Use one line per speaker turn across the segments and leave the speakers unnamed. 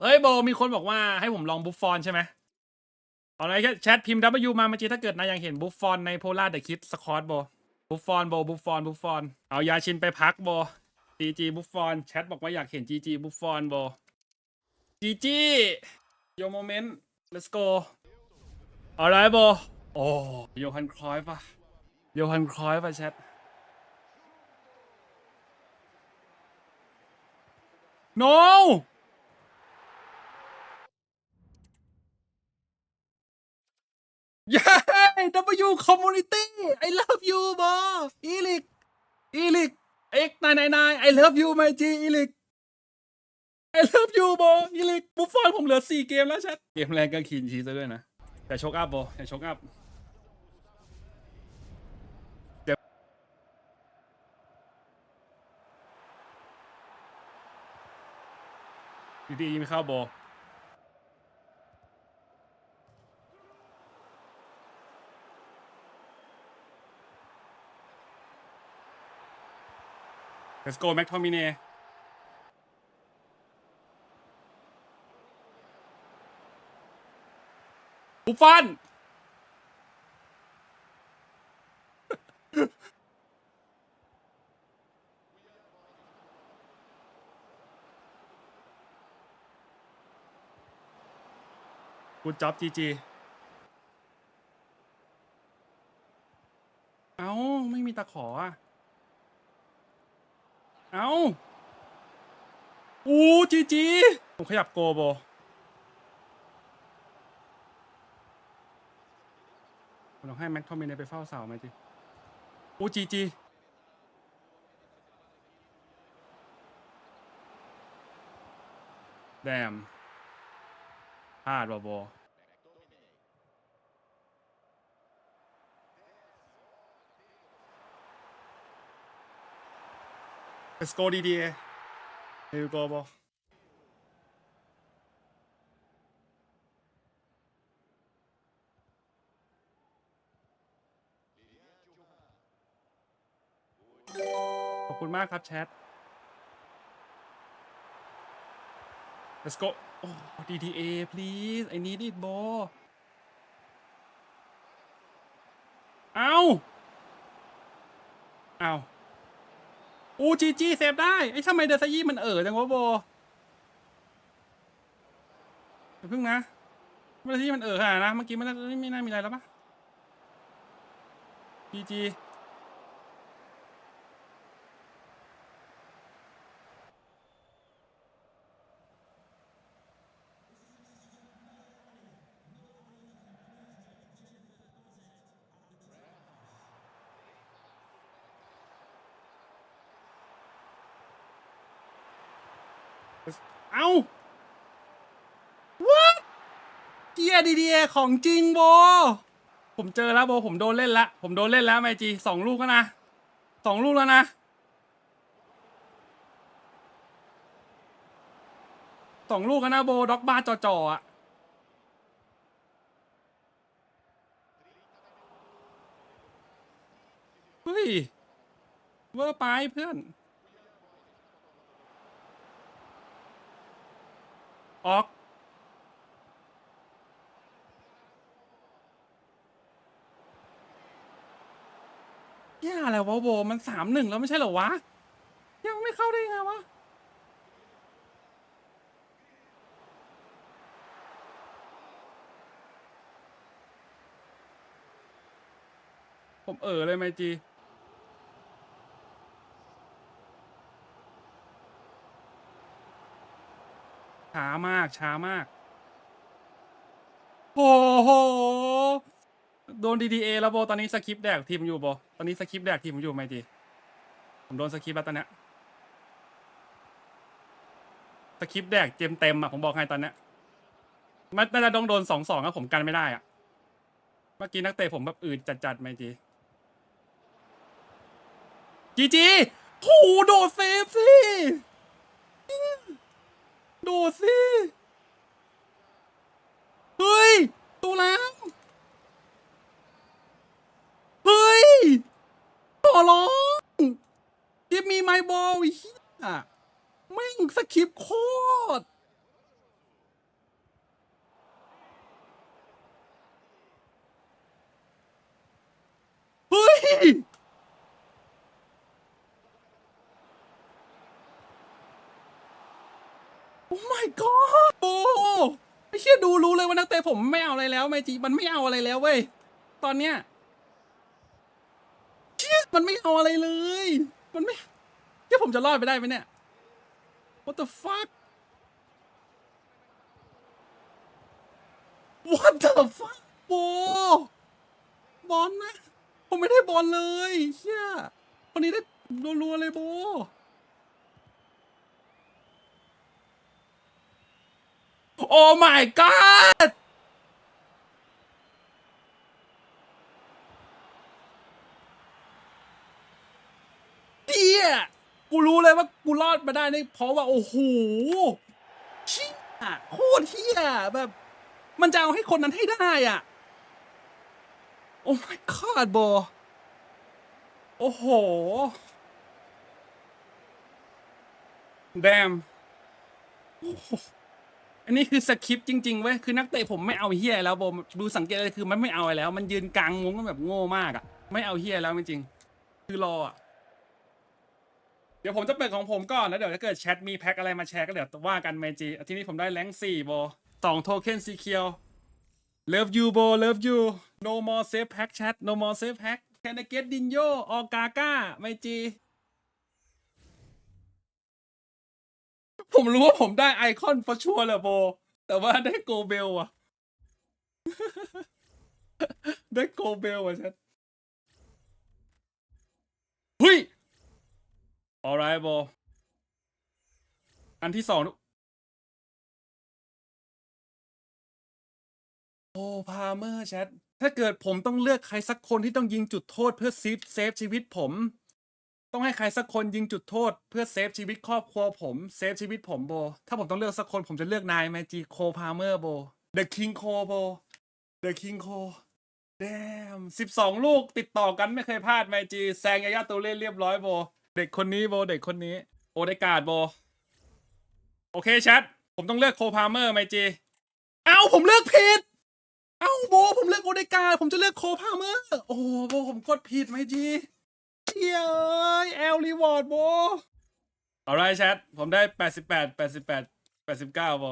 เอ้ยโบมีคนบอกว่าให้ผมลองบุฟฟอนใช่ไหมเอาไรแค่แชทพิมพ์ W มาเมื่อกี้ถ้าเกิดนายยังเห็นบุฟฟอนในโพล่าเดอะคิดสคอตโบบุฟฟอนโบบุฟฟอนบุฟฟอนเอายาชินไปพักโบจีจีบุฟฟอนแชทบอกว่าอยากเห็นจีจีบุฟฟอนโบจีจีโยโมเมนต์ let's go อะไรโบโอ้โยฮันครอยปะโยฮันครอยปะแชท no เย้ W community I love you บออีลิกอีลิก X นายนายนาย I love you my G อีลิก I love you บออีลิกบุฟฟอนผมเหลือสี่เกมแล้วชัดเกมแรกก็คีนชีซะด้วยนะ แต่ชกอัพบอแต่ชกอัพดีดีๆยิงไม่เข้าบอ Let's go McTominay บุฟฟอนกูจ็อบจีจีเอ้า ไม่มีตะขออะ เอาอู้จีจีผมขยับโกโบ ผมต้องให้แม็กทอมมินไปเฝ้าเสาไหมจีอู้จีจีแดมพลาดว่ะโบ Let's go DDA. Here you go, bro. ขอบคุณมากครับแชท Let's go oh DDA please I need it bro เอาเอา อูจีจีเซฟได้ไอ้ทำไมเดซยี่มันเอ๋อจังวะโบเดี๋ยวพึ่งนะเดซยี่มันเอ๋อขนาดนะ เมื่อกี้มันไม่น่ามีอะไรแล้วปะจีจี เอ้า what เกียดีดีของจริงโบ ผมเจอแล้วโบผมโดนเล่นละ ผมโดนเล่นแล้วไมจีสองลูกแล้วนะสองลูกแล้วนะ สองลูกแล้วนะโบด็อกบ้าจ่อๆอะเฮ้ย เวอร์ไปเพื่อน ออก ย่อะไรวะโบมันสามหนึ่งแล้วไม่ใช่เหรอวะ ยังไม่เข้าได้ไงวะ ผมเออเลยไหมจีามาก ช้ามาก โอ้โห โดน DDA แล้วโบตอนนี้สคริปแดกทีมอยู่โบตอนนี้สคริปแดกทีมอยู่ไหมจีผมโดนสคริปแล้วตอนเนี้ยสคริปแดกเต็มเต็มอะผมบอกให้ตอนเนี้ยมันน่าจะต้องโดนสองสองอะผมกันไม่ได้อะ เมื่อกี้นักเตะผมแบบอื่นจัดๆไหมจีจีจีโหโดดเซฟสิ ดูสิ เฮ้ย ตูล้างเฮ้ยขอร้องกิฟมีไมบอลอะไม่งสคริปโคตร my god โอ้ไอ้เชี่ยดูรู้เลยว่านักเตะผมไม่เอาอะไรแล้วไมจีมันไม่เอาอะไรแล้วเว้ย ตอนเนี้ยเชี่ยมันไม่เอาอะไรเลย มันไม่เชี่ยผมจะรอดไปได้ไหมเนี่ย what the fuck what the fuck โบบอลนะ ผมไม่ได้บอลเลยเชี่ยคนนี้ได้รัวๆเลยโบ โอ้ my god เดียกูรู้เลยว่ากูรอดมาได้นี่เพราะว่า โอ้โหเชี่ยโคตรเฮียแบบ มันจะเอาให้คนนั้นให้ได้อะ โอ้ my god โบโอ้โหแดม อันนี้คือสคริปต์จริงๆเว้ยคือนักเตะผมไม่เอาเฮียแล้วโบดูสังเกตเลยคือมันไม่เอาอะไรแล้ว มันยืนกลางงงกันแบบโง่มากอะ ไม่เอาเฮียแล้วจริงๆคือรออะเดี๋ยวผมจะเปิดของผมก่อนแล้วเดี๋ยวถ้าเกิดแชทมีแพ็คอะไรมาแชร์ก็เดี๋ยวว่ากันเมจีอาทีนี้ผมได้แรงสี่โบสองโทเค็นสีเคียว Love you โบ Love you No more save pack chat No more save pack Can I get Dinyo or Gaga ไมจี ผมรู้ว่าผมได้ไอคอน for sure แหละโบ แต่ว่าได้โกเบลอะได้โกเบลอะชัดเฮ้ย alright โบ อันที่สองโอ้พาเมอร์แชทถ้าเกิดผมต้องเลือกใครสักคนที่ต้องยิงจุดโทษเพื่อซีฟเซฟชีวิตผม ต้องให้ใครสักคนยิงจุดโทษ เพื่อเซฟชีวิตครอบครัวผมเซฟชีวิตผมโบ ถ้าผมต้องเลือกสักคนผมจะเลือกนายแมจีโคพาเมอร์โบ The King โคโบ The King โคแดมสิบสองลูกติดต่อกันไม่เคยพลาดแมจีแซงยายาตัวเล่นเรียบร้อยโบ เด็กคนนี้โบเด็กคนนี้ โอเดกาดโบ โอเคแชทผมต้องเลือกโคพาเมอร์แมจีเอ้าผมเลือกผิดเอ้าโบ ผมเลือกโอเดกาดผมจะเลือกโคพาเมอร์โอ้โหโบผมกดผิดแมจี เชี่ยเอ้ยแอลรีวอร์ดโบเอาไรแชทผมได้แปดสิบแปดแปดสิบแปดแปดสิบเก้าโบ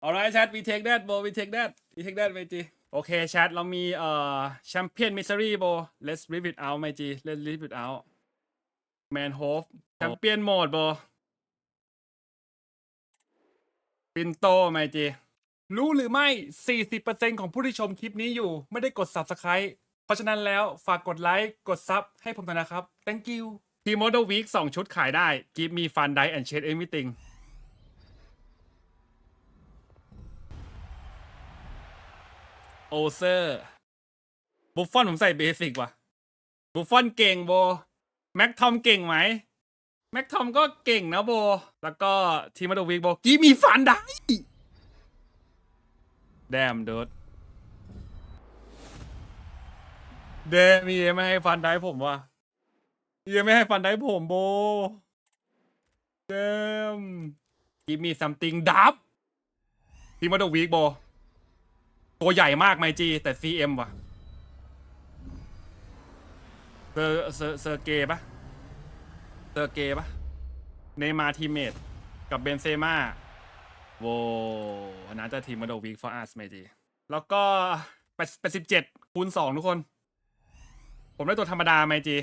เอาไรแชท we take that โบ we take that we take that ไมจีโอเคแชทเรามีเอ่อแชมเปี้ยนมิสซิรี่โบ let's rip it out ไมจี let's rip it out man hope แชมเปี้ยนโหมดโบปินโตไมจีรู้หรือไม่ 40%ของผู้ที่ชมคลิปนี้อยู่ ไม่ได้กด Subscribe เพราะฉะนั้นแล้วฝากกดไลค์กดซับให้ผมหน่อยนะครับ thank you ทีม Model Week 2ชุดขายได้ Give me fun die and shade everything โอเซอร์บุฟฟอนผมใส่เบสิกว่ะบุฟฟอนเก่งโบแม็กทอมเก่งไหมแม็กทอมก็เก่งนะโบ แล้วก็ทีม Model Week โบ Give me fun die แดมเดิร์ด เดมีไม่ให้ฟันได้ผมว่ะยังไม่ให้ฟันได้ผมโบ เดมกีมีซัมติงดับทีมาโดวีกโบ ตัวใหญ่มากไมจี แต่ CM ว่ะเซอร์เซอร์เซอร์เกปะเซอร์เกปะเนมาทีเมตกับเบนเซม่าโว้น่าจะทีมมาโดวีค for us ไมจี แล้วก็แปดสิบเจ็ดคูณสองทุกคน ผมได้ตัวธรรมดาไหมจี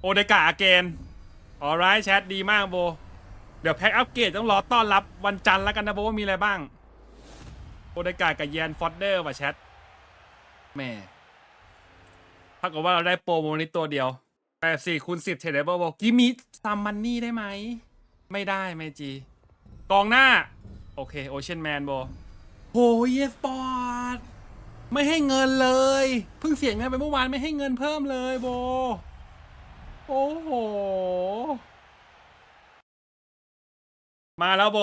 โอเดกาอเกนออไรแชทดีมากโบ เดี๋ยวแพ็คอัปเกรดต้องรอต้อนรับวันจันทร์แล้วกันนะโบว่ามีอะไรบ้าง โอเดกากับแยนฟอดเดอร์ว่ะแชทแม่ถ้ากับว่าเราได้โปรโมนี้ตัวเดียวแปดสี่คูณสิบเทเดเบิลโบกิมิซัมมันนี่ได้ไหม ไม่ได้ไมจีกองหน้า โอเค โอเชียนแมนโบโหเยสปอร์ต ไม่ให้เงินเลย เพิ่งเสียเงินไปเมื่อวานไม่ให้เงินเพิ่มเลยโบ โอ้โห มาแล้วโบ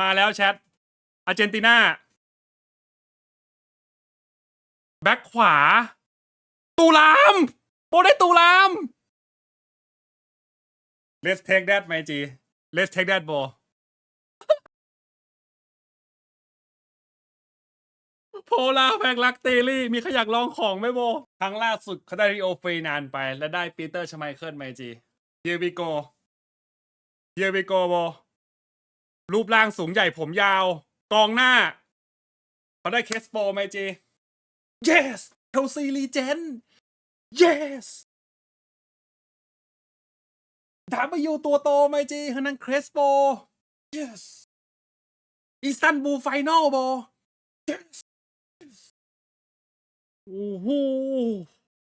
มาแล้วแชทอาร์เจนตินาแบ็คขวา ตูลามโบได้ตูลาม Let's take that ไมจี Let's take that โบ โพลาแพงลักเตลี่ มีใครอยากลองของไหมโบ ครั้งล่าสุดเขาได้ริโอฟรีนานไป และได้ปีเตอร์ชไมเคิลไมจี Here we go เยเบโกโบ รูปร่างสูงใหญ่ผมยาว กองหน้า เขาได้เคสโปไหมเจ yes เชลซีลีเจน yes ถามไปอยู่ตัวโตไหมเจฮันนันเคสโป yes อีสตันบูไฟนอลโบ yes โอ้โห